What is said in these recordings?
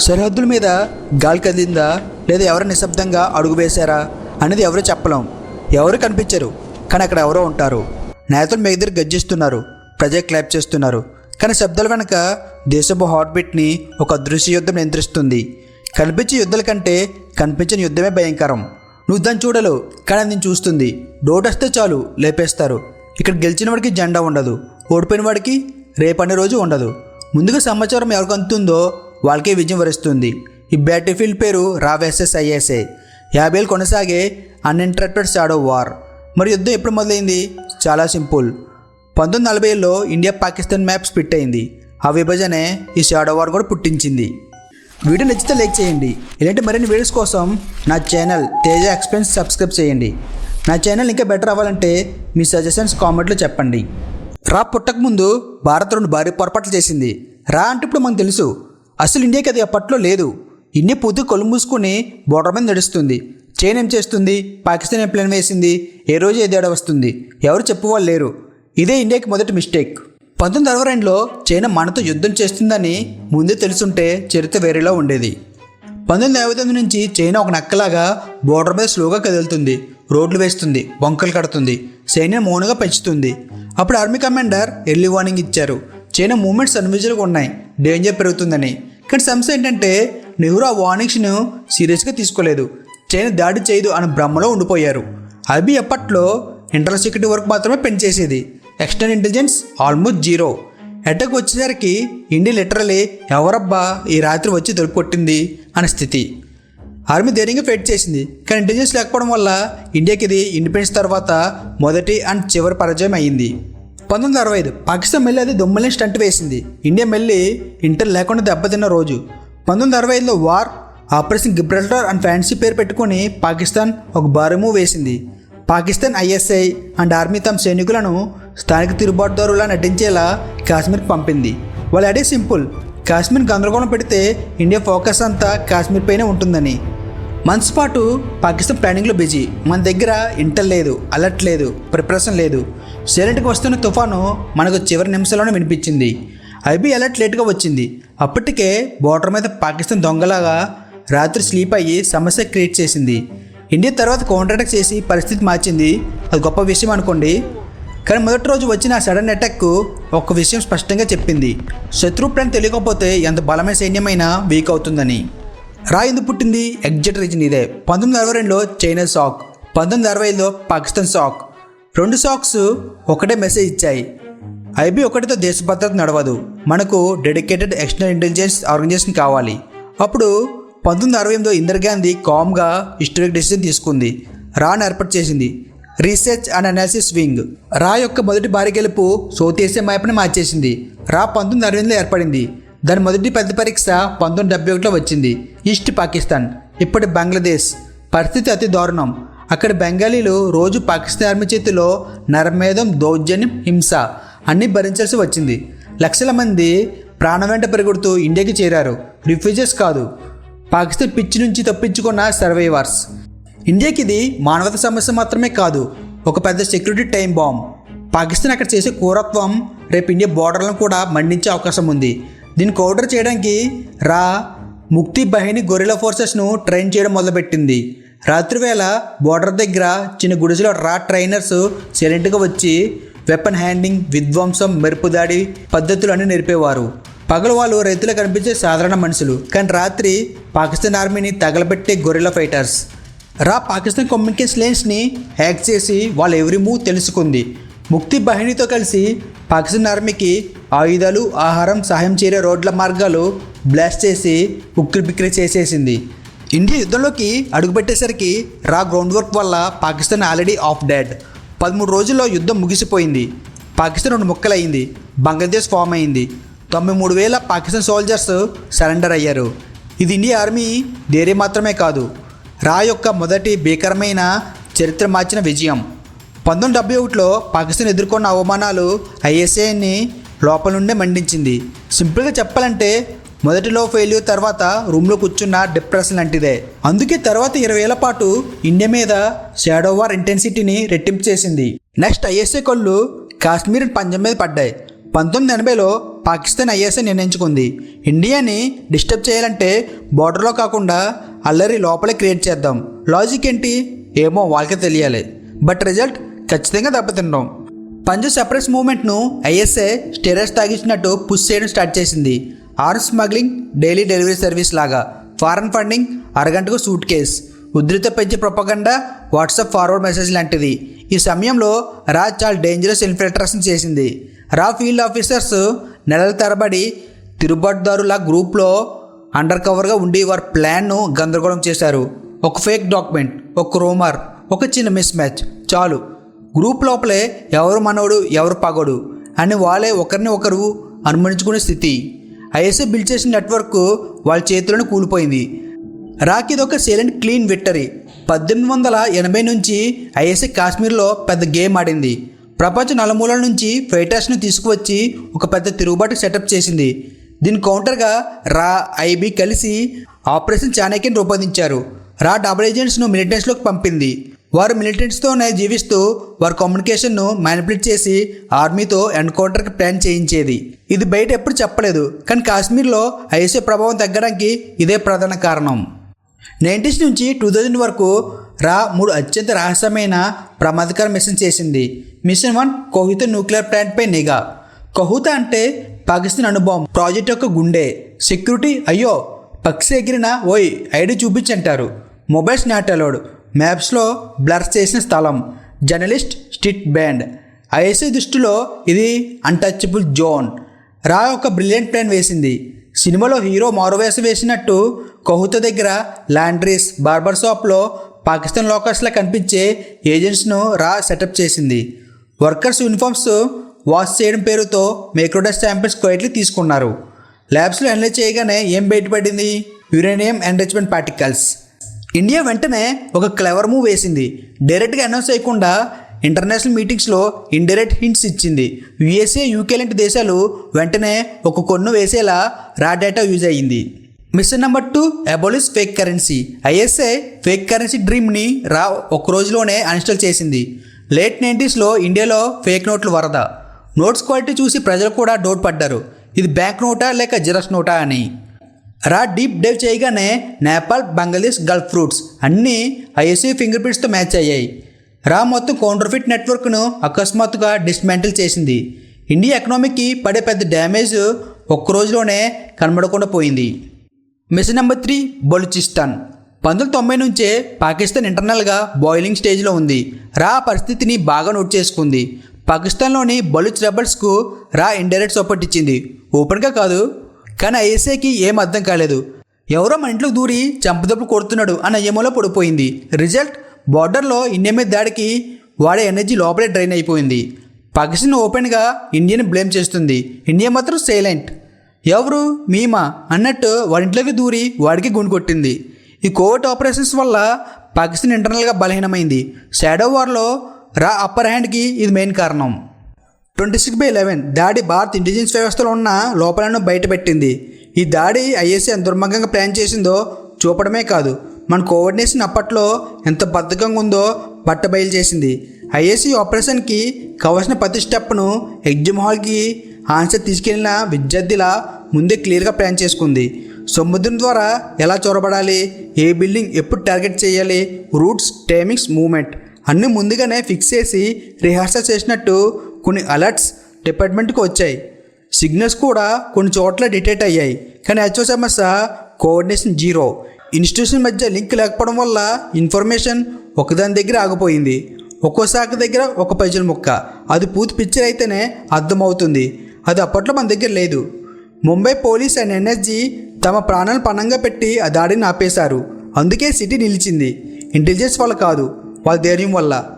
సరిహద్దుల మీద గాలి కదిలిందా? లేదా ఎవరు నిశ్శబ్దంగా అడుగు వేశారా? అనేది ఎవరు చెప్పలేం. ఎవరు కనిపించరు. కానీ అక్కడ ఎవరో ఉంటారు. నేతలు మీ దగ్గర గర్జిస్తున్నారు. ప్రజలు క్లాప్ చేస్తున్నారు. కానీ శబ్దాల వెనుక దేశపు హార్ట్బీట్ని ఒక అదృశ్య యుద్ధం నియంత్రిస్తుంది. కనిపించే యుద్ధాల కంటే కనిపించని యుద్ధమే భయంకరం. నువ్వు దాన్ని చూడలేవు. కానీ అది నేను చూస్తుంది. డోట్ వస్తే చాలు లేపేస్తారు. ఇక్కడ గెలిచిన వాడికి జెండా ఉండదు. ఓడిపోయిన వాడికి రేపనే రోజు ఉండదు. ముందుగా సమాచారం ఎవరికి అందుతుందో వాళ్ళకే విజయం వరిస్తుంది. ఈ బ్యాటిల్ ఫీల్డ్ పేరు రావెస్ఎస్ ఐఎస్ఏ యాభై కొనసాగే అన్ఇంటరప్టెడ్ షాడో వార్ మరి యుద్ధం ఎప్పుడు మొదలైంది? చాలా సింపుల్. పంతొమ్మిది నలభైలో ఇండియా పాకిస్తాన్ మ్యాప్ ఫిట్ అయింది. ఆ విభజనే ఈ షాడో వార్ కూడా పుట్టించింది. వీడియో నచ్చితే లైక్ చేయండి. ఇలాంటి మరిన్ని వీడియోస్ కోసం నా ఛానల్ తేజ ఎక్స్పెన్స్ సబ్స్క్రైబ్ చేయండి. నా ఛానల్ ఇంకా బెటర్ అవ్వాలంటే మీ సజెషన్స్ కామెంట్లో చెప్పండి. రా పుట్టకముందు భారత్ రెండు భారీ పొరపాట్లు చేసింది. రా అంటే ఇప్పుడు మనకు తెలుసు. అసలు ఇండియాకి అది అప్పట్లో లేదు. ఇండియా పూర్తి కొలు మూసుకుని బోర్డర్ మీద నడుస్తుంది. చైన్ ఏం చేస్తుంది? పాకిస్తాన్ ఏం ప్లాన్ వేసింది? ఏ రోజు ఏ తేడా వస్తుంది? ఎవరు చెప్పువాళ్ళు లేరు. ఇదే ఇండియాకి మొదటి మిస్టేక్ పంతొమ్మిది అరవై రెండులో చైనా మనతో యుద్ధం చేస్తుందని ముందే తెలుసుంటే చరిత్ర వేరేలా ఉండేది. పంతొమ్మిది యాభై తొమ్మిది నుంచి చైనా ఒక నక్కలాగా బోర్డర్ మీద స్లోగా కదులుతుంది. రోడ్లు వేస్తుంది బొంకలు కడుతుంది సైన్యం మౌనంగా పెంచుతుంది. అప్పుడు ఆర్మీ కమాండర్ ఎర్లీ వార్నింగ్ ఇచ్చారు. చైనా మూమెంట్స్ అన్విజువల్గా ఉన్నాయి. డేంజర్ పెరుగుతుందని. కానీ సమస్య ఏంటంటే నెహ్రూ ఆ వార్నింగ్స్ను సీరియస్గా తీసుకోలేదు. చైనా దాడి చేయదు అనే భ్రమలో ఉండిపోయారు. అవి అప్పట్లో ఇంటర్నల్ సెక్యూరిటీ వర్క్ మాత్రమే పెంచేసేది external intelligence almost zero attack వచ్చేసరికి ఇండియా లిటరలీ ఎవరబ్బా ఈ రాత్రి వచ్చి తలుపు కొట్టింది అనే స్థితి. ఆర్మీ ధైర్యంగా ఫైట్ చేసింది. కానీ ఇంటెలిజెన్స్ లేకపోవడం వల్ల ఇండియాకి ఇది ఇండిపెండెన్స్ తర్వాత మొదటి అండ్ చివరి పరాజయం అయ్యింది పంతొమ్మిది అరవై ఐదు పాకిస్తాన్ మళ్ళీ అది దొమ్మల్ని స్టంట్ వేసింది. ఇండియా మళ్ళీ ఇంటర్ లేకుండా దెబ్బతిన్న రోజు. పంతొమ్మిది అరవై ఐదులో war operation Gibraltar and fancy పేరు పెట్టుకొని పాకిస్తాన్ ఒక భారీ వేసింది. పాకిస్తాన్ ఐఎస్ఐ అండ్ ఆర్మీ తమ సైనికులను స్థానిక తిరుగుబాటుదారులా నటించేలా కాశ్మీర్కి పంపింది. వాళ్ళు అడే సింపుల్ కాశ్మీర్ గందరగోళం పెడితే ఇండియా ఫోకస్ అంతా కాశ్మీర్ పైనే ఉంటుందని. మంత్స్ పాటు పాకిస్తాన్ ప్లానింగ్లో బిజీ మన దగ్గర ఇంటర్ లేదు అలర్ట్ లేదు ప్రిపరేషన్ లేదు. సైలెంట్గా వస్తున్న తుఫాను మనకు చివరి నిమిషంలోనే వినిపించింది. ఐబీ అలర్ట్ లేట్గా వచ్చింది. అప్పటికే బోర్డర్ మీద పాకిస్తాన్ దొంగలాగా రాత్రి స్లీప్ అయ్యి సమస్య క్రియేట్ చేసింది. ఇండియా తర్వాత కౌంటర్ అటాక్ చేసి పరిస్థితి మార్చింది. అది గొప్ప విషయం అనుకోండి. కానీ మొదటి రోజు వచ్చిన సడన్ అటాక్ ఒక విషయం స్పష్టంగా చెప్పింది. శత్రు ప్లాన్ తెలియకపోతే ఎంత బలమైన సైన్యమైనా వీక్ అవుతుందని. రా ఎందుకు పుట్టింది ఎగ్జాక్ట్ రీజన్ ఇదే. పంతొమ్మిది అరవై రెండులో చైనా సాక్ పంతొమ్మిది అరవై ఐదులో పాకిస్తాన్ సాక్ రెండు సాక్స్ ఒకటే మెసేజ్ ఇచ్చాయి. ఐబీ ఒకటితో దేశ భద్రత నడవదు. మనకు డెడికేటెడ్ ఎక్స్టర్నల్ ఇంటెలిజెన్స్ ఆర్గనైజేషన్ కావాలి. అప్పుడు పంతొమ్మిది అరవై ఎనిమిదిలో ఇందిరాగాంధీ కామ్గా హిస్టరిక్ డెసిజన్ తీసుకుంది. రాను ఏర్పాటు చేసింది. Research and analysis wing. రా యొక్క మొదటి భారీ గెలుపు సౌత్ ఏషియా మ్యాప్ని మార్చేసింది. రా పంతొమ్మిది అరవై ఎనిమిదిలో ఏర్పడింది. దాని మొదటి పెద్ద పరీక్ష పంతొమ్మిది డెబ్బై ఒకటిలో వచ్చింది. ఈస్ట్ పాకిస్తాన్ ఇప్పటి బంగ్లాదేశ్. పరిస్థితి అతి దారుణం. అక్కడ బెంగాలీలు రోజు పాకిస్తాన్ ఆర్మీ చేతిలో నరమేధం దౌర్జన్యం హింస అన్నీ భరించాల్సి వచ్చింది. లక్షల మంది ప్రాణ వెంట పెరుగుడుతూ ఇండియాకి చేరారు. రిఫ్యూజెస్ కాదు పాకిస్తాన్ పిచ్చి నుంచి తప్పించుకున్న సర్వైవర్స్. ఇండియాకి ఇది మానవత సమస్య మాత్రమే కాదు ఒక పెద్ద సెక్యూరిటీ టైం బాంబ్. పాకిస్తాన్ అక్కడ చేసే క్రూరత్వం రేపు ఇండియా బోర్డర్లను కూడా మండించే అవకాశం ఉంది. దీన్ని కౌంటర్ చేయడానికి రా ముక్తి బహిని గొరిలా ఫోర్సెస్ను ట్రైన్ చేయడం మొదలుపెట్టింది. రాత్రివేళ బోర్డర్ దగ్గర చిన్న గుడిసెలో రా ట్రైనర్స్ సైలెంట్గా వచ్చి వెపన్ హ్యాండింగ్ విధ్వంసం మెరుపు దాడి పద్ధతులు అన్నీ నేర్పేవారు. పగలు వాళ్ళు రైతులు కనిపించే సాధారణ మనుషులు. కానీ రాత్రి పాకిస్తాన్ ఆర్మీని తగలబెట్టే గొరిలా ఫైటర్స్ రా పాకిస్తాన్ కమ్యూనికేషన్ లైన్స్ని హ్యాక్ చేసి వాళ్ళ ఎవరి మూవ్ తెలుసుకుంది. ముక్తి బహిణితో కలిసి పాకిస్తాన్ ఆర్మీకి ఆయుధాలు ఆహారం సహాయం చేరే రోడ్ల మార్గాలు బ్లాస్ట్ చేసి ఉక్కిరి బిక్కిరి చేసేసింది. ఇండియా యుద్ధంలోకి అడుగుపెట్టేసరికి రా గ్రౌండ్ వర్క్ వల్ల పాకిస్తాన్ ఆల్రెడీ ఆఫ్ డెడ్ పదమూడు రోజుల్లో యుద్ధం ముగిసిపోయింది. పాకిస్తాన్ రెండు ముక్కలయ్యింది. బంగ్లాదేశ్ ఫామ్ అయింది తొంభై మూడు వేల పాకిస్తాన్ సోల్జర్స్ సరెండర్ అయ్యారు. ఇది ఇండియా ఆర్మీ ధైర్యం మాత్రమే కాదు. రా యొక్క మొదటి భీకరమైన చరిత్ర మార్చిన విజయం. పంతొమ్మిది డెబ్బై ఒకటిలో పాకిస్తాన్ ఎదుర్కొన్న అవమానాలు ఐఎస్ఏని లోపల నుండే మండించింది. సింపుల్గా చెప్పాలంటే మొదటిలో ఫెయిల్యూర్ తర్వాత రూమ్లో కూర్చున్న డిప్రెషన్ లాంటిదే. అందుకే తర్వాత ఇరవై ఏళ్ళ పాటు ఇండియా మీద షాడో వార్ ఇంటెన్సిటీని రెట్టింపు చేసింది. నెక్స్ట్ ఐఎస్ఏ కళ్ళు కాశ్మీర్ పంజాబ్ మీద పడ్డాయి. పంతొమ్మిది ఎనభైలో పాకిస్తాన్ ఐఎస్ఐ నిర్ణయించుకుంది. ఇండియాని డిస్టర్బ్ చేయాలంటే బార్డర్లో కాకుండా అల్లరి లోపలే క్రియేట్ చేద్దాం. లాజిక్ ఏంటి? ఏమో వాళ్ళకే తెలియాలి. బట్ రిజల్ట్ ఖచ్చితంగా దెబ్బతినడం పంజాబ్ సెపరేట్స్ మూవ్మెంట్ను ఐఎస్ఏ స్టెరస్ తాగించినట్టు పుష్ చేయడం స్టార్ట్ చేసింది. Arms smuggling daily delivery service లాగా. ఫారెన్ ఫండింగ్ అరగంటకు సూట్ కేస్. ఉధృత పెంచే ప్రొపగండా వాట్సాప్ ఫార్వర్డ్ మెసేజ్ లాంటిది. ఈ సమయంలో రా చాలా డేంజరస్ ఇన్ఫిల్ట్రేషన్ చేసింది. రా ఫీల్డ్ ఆఫీసర్స్ నెలల తరబడి తిరుగుబాటుదారుల గ్రూప్లో అండర్ కవర్గా ఉండి వారి ప్లాన్ను గందరగోళం చేశారు. ఒక ఫేక్ డాక్యుమెంట్ ఒక రూమర్. ఒక చిన్న మిస్ మ్యాచ్. చాలు. గ్రూప్ లోపలే ఎవరు మనవడు ఎవరు పగడు అని వాళ్ళే ఒకరిని ఒకరు అనుమానించుకునే స్థితి. ఐఎస్ఏ బిల్డ్ చేసిన నెట్వర్క్ వాళ్ళ చేతిలోనే కూలిపోయింది. రాక్ ఇది ఒక సైలెంట్ క్లీన్ విక్టరీ. పద్దెనిమిది వందల ఎనభై నుంచి ఐఎస్ఏ కాశ్మీర్లో పెద్ద గేమ్ ఆడింది. ప్రపంచ నలుమూలల నుంచి ఫైటర్స్ను తీసుకువచ్చి ఒక పెద్ద తిరుగుబాటు సెటప్ చేసింది. దీని కౌంటర్గా రా ఐబీ కలిసి ఆపరేషన్ చాణక్యని రూపొందించారు. రా డబుల్ ఏజెంట్స్ను మిలిటెన్స్లోకి పంపింది. వారు మిలిటెంట్స్తోనే జీవిస్తూ వారి కమ్యూనికేషన్ను మ్యానిపులేట్ చేసి ఆర్మీతో ఎన్కౌంటర్కి ప్లాన్ చేయించేది. ఇది బయట ఎప్పుడు చెప్పలేదు కానీ కాశ్మీర్లో ఐఎస్ఏ ప్రభావం తగ్గడానికి ఇదే ప్రధాన కారణం. నైంటీస్ నుంచి టూ థౌజండ్ వరకు రా మూడు అత్యంత రహస్యమైన ప్రమాదకర మిషన్ చేసింది. మిషన్ వన్ కోహిత న్యూక్లియర్ ప్లాంట్పై నిఘా. కహూత అంటే పాకిస్తాన్ అనుభవం ప్రాజెక్ట్ యొక్క గుండె. సెక్యూరిటీ అయ్యో పక్షి ఎగిరిన ఓయ్ ఐడి చూపించంటారు. మొబైల్స్ నాట్ అలౌడ్ మ్యాప్స్లో బ్లర్ చేసిన స్థలం. Journalist street band. ఐఎస్ఐ దృష్టిలో ఇది అన్టచబుల్ జోన్. రా ఒక బ్రిలియంట్ ప్లాన్ వేసింది. సినిమాలో హీరో మారువేషం వేసినట్టు కహుత దగ్గర లాండ్రీస్ బార్బర్ షాప్లో పాకిస్తాన్ లోకర్స్లా కనిపించే ఏజెంట్స్ను రా సెటప్ చేసింది. వర్కర్స్ యూనిఫామ్స్ వాష్ చేయడం పేరుతో మైక్రోడస్ శాంపిల్స్ క్వైట్లీ తీసుకున్నారు. ల్యాబ్స్లో అనలైజ్ చేయగానే ఏం బయటపడింది? Uranium enrichment particles. ఇండియా వెంటనే ఒక క్లెవర్ మూవ్ వేసింది. డైరెక్ట్గా అనౌన్స్ చేయకుండా ఇంటర్నేషనల్ మీటింగ్స్లో ఇండైరెక్ట్ హింట్స్ ఇచ్చింది. యుఎస్ఏ యూకే లాంటి దేశాలు వెంటనే ఒక కొన్ను వేసేలా రా డేటా యూజ్ అయ్యింది. Mission number two అబోలిస్ fake currency. ISI fake currency డ్రీమ్ని రా ఒక రోజులోనే అన్స్టాల్ చేసింది. లేట్ నైంటీస్లో ఇండియాలో ఫేక్ నోట్లు వరద. నోట్స్ క్వాలిటీ చూసి ప్రజలు కూడా డౌట్ పడ్డారు. ఇది బ్యాంక్ నోటా లేక జిరాక్స్ నోటా అని. రా డీప్ డైవ్ చేయగానే నేపాల్ బంగ్లాదేశ్ గల్ఫ్ ఫ్రూట్స్ అన్నీ ఐఎస్ఐ ఫింగర్ ప్రింట్స్తో మ్యాచ్ అయ్యాయి. రా మొత్తం కౌంటర్ఫిట్ నెట్వర్క్ను అకస్మాత్తుగా డిస్మాంటిల్ చేసింది. ఇండియా ఎకనామీకి పడే పెద్ద డ్యామేజ్ ఒక్క రోజులోనే కనబడకుండా పోయింది. Mission number three Balochistan. పంతొమ్మిది తొంభై నుంచే పాకిస్తాన్ ఇంటర్నల్గా బాయిలింగ్ స్టేజ్లో ఉంది. రా పరిస్థితిని బాగా నోట్ చేసుకుంది. పాకిస్తాన్లోని బలూచ్ రెబల్స్కు రా ఇండైరెక్ట్ సపోర్ట్ ఇచ్చింది. ఓపెన్గా కాదు కానీ ఐఎస్ఏకి ఏం అర్థం కాలేదు. ఎవరో మన ఇంట్లో దూరి చంపదప్పు కొడుతున్నాడు అన్న ఏమోలో పడిపోయింది. రిజల్ట్ బార్డర్లో ఇండియా మీద దాడికి వాడే ఎనర్జీ లోపలే డ్రైన్ అయిపోయింది. పాకిస్తాన్ ఓపెన్గా ఇండియాని బ్లేమ్ చేస్తుంది. ఇండియా మాత్రం సైలెంట్. ఎవరు? మీమా అన్నట్టు వాడింట్లోకి దూరి వాడికి గుండు కొట్టింది. ఈ కోవిడ్ ఆపరేషన్స్ వల్ల పాకిస్తాన్ ఇంటర్నల్గా బలహీనమైంది. షాడో వార్లో రా అప్పర్ హ్యాండ్కి ఇది మెయిన్ కారణం. ట్వంటీ సిక్స్ బై లెవెన్ దాడి భారత్ ఇంటెలిజెన్స్ వ్యవస్థలో ఉన్న లోపాలను బయటపెట్టింది. ఈ దాడి ఐఎస్సీ ఎంత దుర్మార్గంగా ప్లాన్ చేసిందో చూపడమే కాదు. మన కోఆర్డినేషన్ అప్పట్లో ఎంత బద్ధకంగా ఉందో బట్ట బయలు చేసింది ఐఎస్సీ ఆపరేషన్కి కావలసిన ప్రతి స్టెప్ను ఎగ్జామ్ హాల్కి ఆన్సర్ తీసుకెళ్ళిన విద్యార్థిలా ముందే క్లియర్గా ప్లాన్ చేసుకుంది. సముద్రం ద్వారా ఎలా చొరబడాలి? ఏ బిల్డింగ్ ఎప్పుడు టార్గెట్ చేయాలి? రూట్స్ టైమింగ్స్ మూమెంట్ అన్నీ ముందుగానే ఫిక్స్ చేసి రిహార్సల్ చేసినట్టు కొన్ని అలర్ట్స్ డిపార్ట్మెంట్కి వచ్చాయి. సిగ్నల్స్ కూడా కొన్ని చోట్ల డిటెక్ట్ అయ్యాయి. కానీ హెచ్ఓ సమస్య కోఆర్డినేషన్ జీరో ఇన్స్టిట్యూషన్ మధ్య లింక్ లేకపోవడం వల్ల ఇన్ఫర్మేషన్ ఒకదాని దగ్గర ఆగిపోయింది. ఒక్కో శాఖ దగ్గర ఒక పజిల్ ముక్క. అది పూర్తి పిక్చర్ అయితేనే అర్థమవుతుంది. అది అప్పట్లో మన దగ్గర లేదు. ముంబై పోలీస్ అండ్ ఎన్ఎస్జీ తమ ప్రాణాలను పణంగా పెట్టి ఆ దాడిని ఆపేశారు. అందుకే సిటీ నిలిచింది. ఇంటెలిజెన్స్ వల్ల కాదు. వాళ్ళ ధైర్యం వల్ల.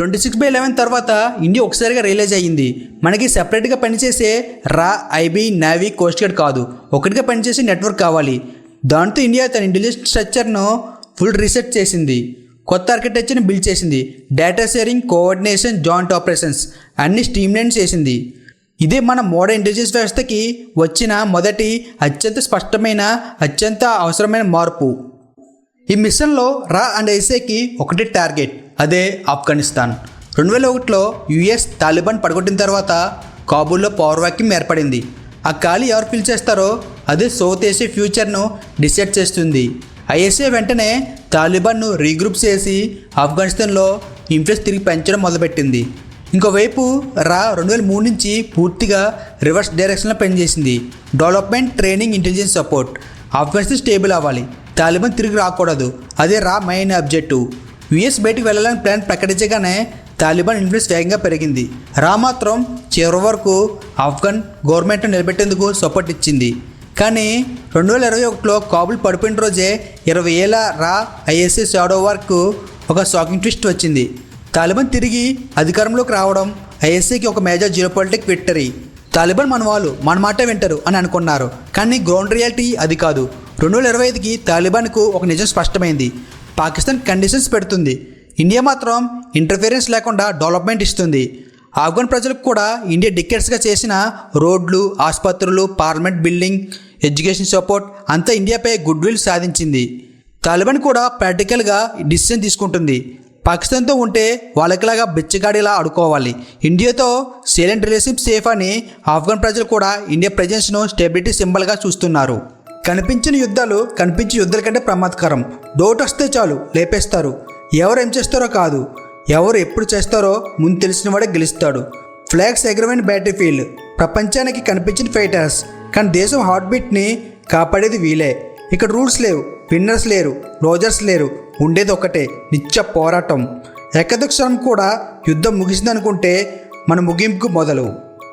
ట్వంటీ సిక్స్ బై లెవెన్ తర్వాత ఇండియా ఒకసారిగా రియలైజ్ అయ్యింది. మనకి సెపరేట్గా పనిచేసే రా ఐబీ నావీ కోస్ట్ గార్డ్ కాదు. ఒకటిగా పనిచేసే నెట్వర్క్ కావాలి. దాంతో ఇండియా తన ఇంటెలిజెన్స్ స్ట్రక్చర్ను ఫుల్ రీసెట్ చేసింది. కొత్త ఆర్కిటెక్చర్ని బిల్డ్ చేసింది. Data sharing coordination joint operations అన్ని స్ట్రీమ్లైన్ చేసింది. ఇదే మన మోడర్న్ ఇంటెలిజెన్స్ వ్యవస్థకి వచ్చిన మొదటి అత్యంత స్పష్టమైన అత్యంత అవసరమైన మార్పు. ఈ మిషన్లో రా అండ్ ఐసేకి ఒకటి టార్గెట్. అదే ఆఫ్ఘనిస్తాన్. రెండు వేల ఒకటిలో యుఎస్ తాలిబాన్ పడగొట్టిన తర్వాత కాబూల్లో పవర్ వాక్యూమ్ ఏర్పడింది. ఆ ఖాళీ ఎవరు ఫిల్ చేస్తారో అదే సౌత్ ఏషియా ఫ్యూచర్ను డిసైడ్ చేస్తుంది. ఐఎస్ఏ వెంటనే తాలిబాన్ను రీగ్రూప్ చేసి ఆఫ్ఘనిస్తాన్లో ఇన్ఫ్లుయెన్స్ తిరిగి పెంచడం మొదలుపెట్టింది. ఇంకోవైపు రా రెండు వేల మూడు నుంచి పూర్తిగా రివర్స్ డైరెక్షన్లో పనిచేసింది. Development training intelligence support. Afghanistan stable అవ్వాలి. తాలిబాన్ తిరిగి రాకూడదు. అదే రా మెయిన్ ఆబ్జెక్టివ్ యుఎస్ బయటికి వెళ్ళాలని ప్లాన్ ప్రకటించగానే తాలిబాన్ ఇన్ఫ్లుయెన్స్ వేగంగా పెరిగింది. రా మాత్రం చివరి వరకు ఆఫ్ఘన్ గవర్నమెంట్ నిలబెట్టేందుకు సపోర్ట్ ఇచ్చింది. కానీ రెండు వేల ఇరవై ఒకటిలో కాబుల్ పడిపోయిన రోజే ఇరవై ఏళ్ళ రా ఐఎస్ఏ షాడో వరకు ఒక షాకింగ్ ట్విస్ట్ వచ్చింది. తాలిబాన్ తిరిగి అధికారంలోకి రావడం ఐఎస్ఏకి ఒక major geo politic victory Taliban మన వాళ్ళు మన మాట వింటారు అని అనుకున్నారు. కానీ గ్రౌండ్ రియాలిటీ అది కాదు. రెండు వేల ఇరవై ఐదుకి తాలిబాన్కు ఒక నిజం స్పష్టమైంది. పాకిస్తాన్ కండిషన్స్ పెడుతుంది. ఇండియా మాత్రం ఇంటర్ఫిరెన్స్ లేకుండా డెవలప్మెంట్ ఇస్తుంది. ఆఫ్ఘన్ ప్రజలకు కూడా ఇండియా డికెట్స్గా చేసిన రోడ్లు ఆసుపత్రులు పార్లమెంట్ బిల్డింగ్ ఎడ్యుకేషన్ సపోర్ట్ అంతా ఇండియాపై గుడ్ విల్ సాధించింది. తాలిబాన్ కూడా ప్రాక్టికల్గా డిసిషన్ తీసుకుంటుంది. పాకిస్తాన్తో ఉంటే వాళ్ళకిలాగా బిచ్చగాడిలా ఆడుకోవాలి. ఇండియాతో సైలెంట్ రిలేషన్షిప్ సేఫ్ అని ఆఫ్ఘన్ ప్రజలు కూడా ఇండియా ప్రజెన్స్ను స్టెబిలిటీ సింబల్గా చూస్తున్నారు. కనిపించిన యుద్ధాలు కనిపించే యుద్ధాల కంటే ప్రమాదకరం. డౌట్ వస్తే చాలు లేపేస్తారు. ఎవరు ఏం చేస్తారో కాదు. ఎవరు ఎప్పుడు చేస్తారో ముందు తెలిసిన వాడే గెలుస్తాడు. ఫ్లాగ్స్ ఎగ్రమైన బ్యాటరీ ఫీల్డ్ ప్రపంచానికి కనిపించిన ఫైటర్స్ కానీ దేశం హార్ట్ బీట్ని కాపాడేది వీలే ఇక్కడ రూల్స్ లేవు విన్నర్స్ లేరు రోజర్స్ లేరు. ఉండేది ఒకటే నిత్య పోరాటం. ఎక్కదక్షరం కూడా యుద్ధం ముగిసిందనుకుంటే మన ముగింపుకు మొదలు.